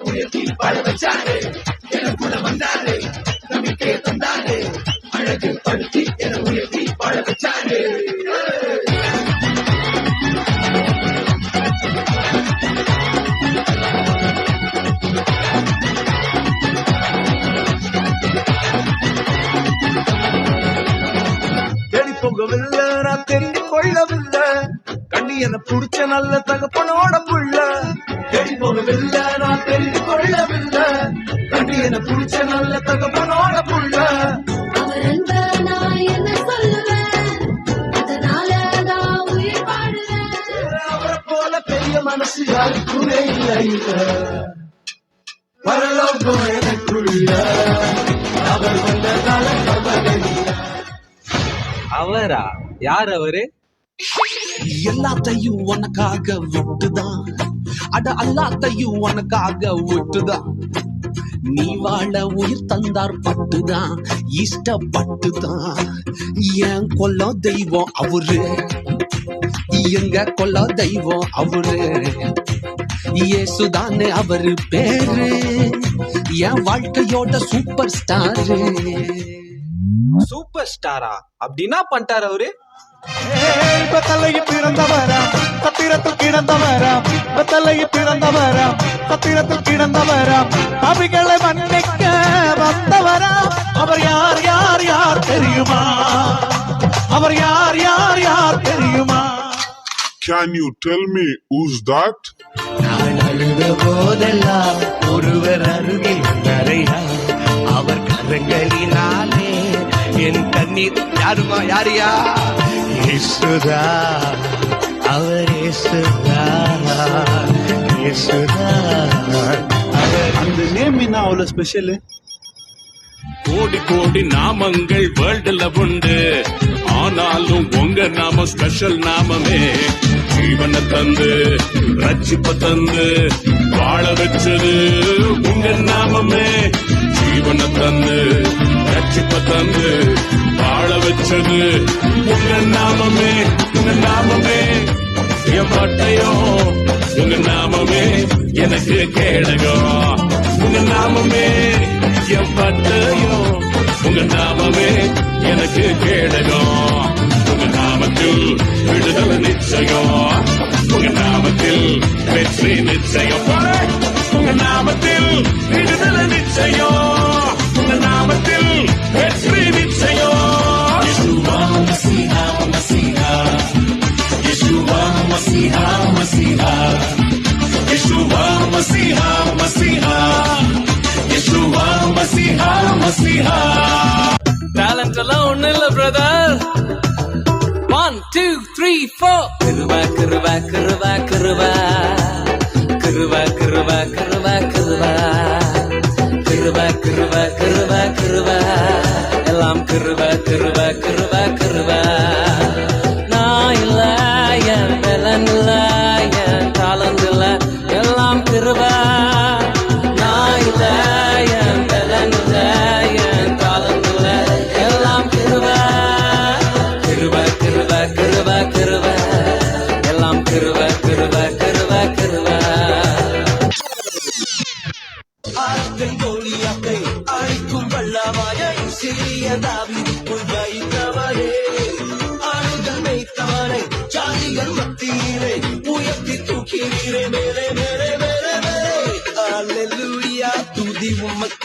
உயர்த்தி வாழ வச்சாரு எனக்குள்ள வந்தாரு நம்பிக்கையை தந்தாரு அழகு படுத்தி என உயர்த்தி வாழ வச்சாரு போகவில்லை நான் தெரிந்து கொள்ளவில்லை. கண்ணி என புடிச்ச நல்ல தகப்பனோட புள்ள. தேடி போகவில்லை நான் தெரிந்து அவரா யார் அவரு? எல்லாத்தையும் உனக்காக விட்டுதான். அட எல்லாத்தையும் உனக்காக விட்டுதான். நீ வாழ உயிர் தந்தார் பட்டுதான் இஷ்டப்பட்டுதான். என் கொல்ல தெய்வம் அவரு. எங்க கொல்ல தெய்வம் அவரு. இயேசுதானே அவரு பேரு. என் வாழ்க்கையோட சூப்பர் ஸ்டாரு சூப்பர் ஸ்டாரா அப்படின்னா பண்ணிட்டாரு அவரு. தலையில் பிறந்தவராம் சத்திரத்தில் கிடந்தவராம் தலையில் பிறந்தவராம் சத்திரத்தில் கிடந்தவராம் அவைகளை மன்னிக்க வந்தவராம் அவர் யார் யார் யார் தெரியுமா? அவர் யார் யார் யார் தெரியுமா? Can you tell me who's that? நான் அழுத போதெல்லாம் ஒருவர் அருகில் வந்தாரையா அவர் கரங்களினாலே என் கண்ணீர் யாருமா யாரியா இயேசுதா அவர் இயேசுதா இயேசுதா. அவர் அந்த நேம் என்ன அவ்வளவு ஸ்பெஷல் கோடி கோடி நாமங்கள் வேர்ல்டுல உண்டு. ஆனாலும் உங்க நாம ஸ்பெஷல் நாமமே. ஜீவனை தந்து ரட்சிப்ப தந்து வாழ வச்சது உங்க நாமமே. ஜீவனை தந்து ரட்சிப்ப தந்து வாழ வச்சது உங்க நாமமே உங்க நாமமே. என் பட்டயோ உங்க நாமமே. எனக்கு கேடகம் உங்க நாமமே என் பட்டயோ உங்க நாமமே. எனக்கு கேடகம் உங்க நாமத்தில் விடுதலை நிச்சயம். உங்க நாமத்தில் வெற்றி நிச்சயம். உங்க நாமத்தில் விடுதலை நிச்சயம். மசீஹா டேலண்ட் எல்லாம் ஒண்ணு இல்ல brother one two three four கிருவா கிருவா கிருவா கிருவா. கிருவா கிருவா கிருவா கிருவா. கிருவா கிருவா கிருவா கிருவா. எல்லாம் கிருவா கிருவா. ಕುಯ್ದವರೇ ಆಡುಗನ್ ಬೇಯ್ತವರೇ ಜಾಲಿಗನ್ ಮತ್ತೀರೆ ಉಯತ್ತಿತ್ತು ಕೀರಿರೆ ಬೇರೆ ಬೇರೆ ಬೇರೆ ಬೇರೆ ಅಲ್ಲೆಲ್ಲೂಯ್ಯ ತುದಿ ಉಮ್ಮಕ್ಕ